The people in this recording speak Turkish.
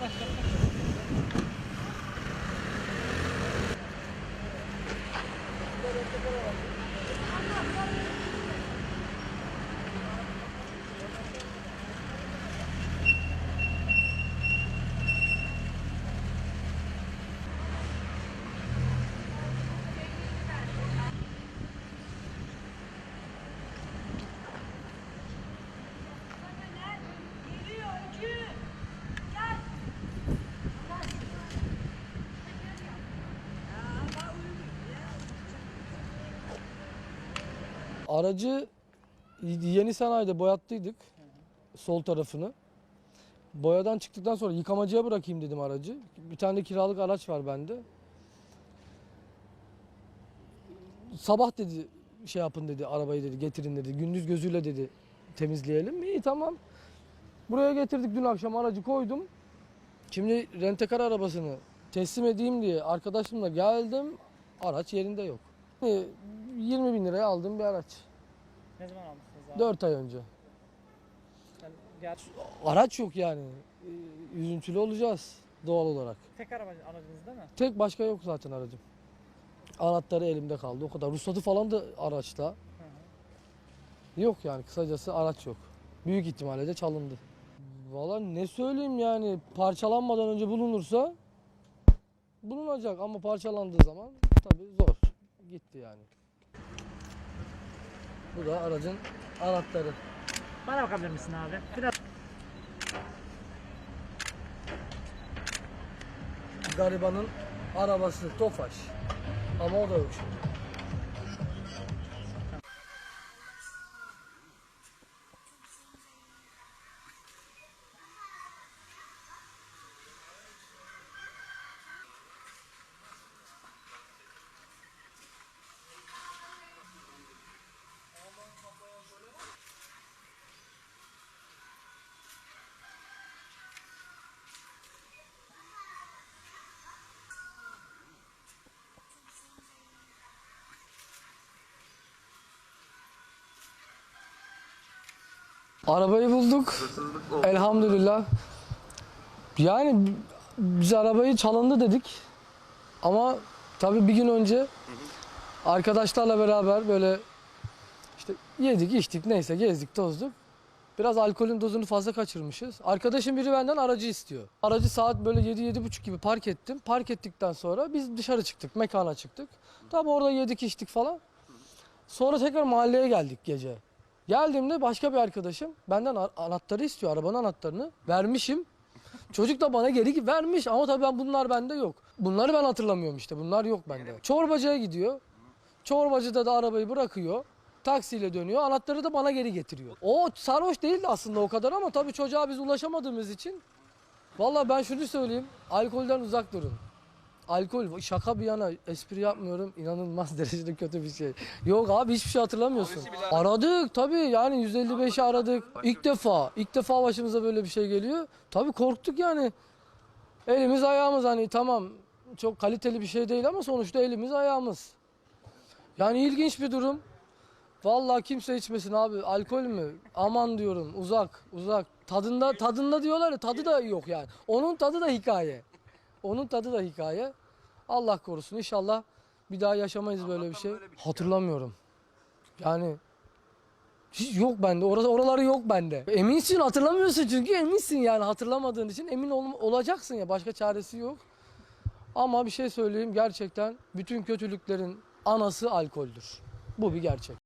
Yapma, yapma. Aracı yeni sanayide boyattıydık sol tarafını. Boyadan çıktıktan sonra yıkamacıya bırakayım dedim aracı. Bir tane kiralık araç var bende. Sabah dedi şey yapın dedi arabayı dedi getirin dedi. Gündüz gözüyle dedi temizleyelim. İyi tamam. Buraya getirdik dün akşam aracı koydum. Şimdi rentekar arabasını teslim edeyim diye arkadaşımla geldim. Araç yerinde yok. Yani 20 bin liraya aldığım bir araç. Ne zaman almışsınız abi? 4 ay önce. Yani gerçi Araç yok yani. Ee, Üzüntülü olacağız doğal olarak. tek araba aracınız değil mi? Tek başka yok zaten aracım. Anahtarı elimde kaldı o kadar. Ruhsatı falan da araçta. Hı hı. Yok yani kısacası araç yok. Büyük ihtimalle de çalındı. Valla ne söyleyeyim yani parçalanmadan önce bulunursa bulunacak ama parçalandığı zaman tabii zor. Gitti yani. Bu da aracın anahtarı. Bana bakabilir misin abi? Biraz Garibanın arabası Tofaş. Ama o da yok şimdi. Arabayı bulduk. Elhamdülillah. Yani biz arabayı çalındı dedik. Ama tabii bir gün önce arkadaşlarla beraber böyle işte yedik, içtik, neyse gezdik, tozduk. Biraz alkolün dozunu fazla kaçırmışız. Arkadaşım biri benden aracı istiyor. Aracı saat böyle 7-7.30 gibi park ettim. Park ettikten sonra biz dışarı çıktık, mekana çıktık. Tabii orada yedik, içtik falan. Sonra tekrar mahalleye geldik gece. Geldiğimde başka bir arkadaşım benden anahtarı istiyor, arabanın anahtarını. Vermişim. Çocuk da bana geri vermiş ama tabii ben bunlar bende yok. Bunları ben hatırlamıyorum işte. Bunlar yok bende. Çorbacıya gidiyor. Çorbacıda da arabayı bırakıyor. Taksiyle dönüyor. Anahtarı da bana geri getiriyor. O sarhoş değildi aslında o kadar ama tabii çocuğa biz ulaşamadığımız için. Vallahi ben şunu söyleyeyim. Alkolden uzak durun. Alkol şaka bir yana espri yapmıyorum. İnanılmaz derecede kötü bir şey. Yok abi hiçbir şey hatırlamıyorsun. Aradık tabii yani 155'i aradık. İlk defa, ilk defa başımıza böyle bir şey geliyor. Tabii korktuk yani. Elimiz ayağımız hani tamam çok kaliteli bir şey değil ama sonuçta elimiz ayağımız. Yani ilginç bir durum. Vallahi kimse içmesin abi. Alkol mü? Aman diyorum uzak uzak. Tadında tadında diyorlar ya tadı da yok yani. Onun tadı da hikaye. Onun tadı da hikaye. Allah korusun inşallah bir daha yaşamayız böyle bir şey. Hatırlamıyorum. Yani hiç yok bende. Orası oraları yok bende. Eminsin hatırlamıyorsun çünkü eminsin yani hatırlamadığın için emin ol- olacaksın ya başka çaresi yok. Ama bir şey söyleyeyim gerçekten bütün kötülüklerin anası alkoldür. Bu bir gerçek.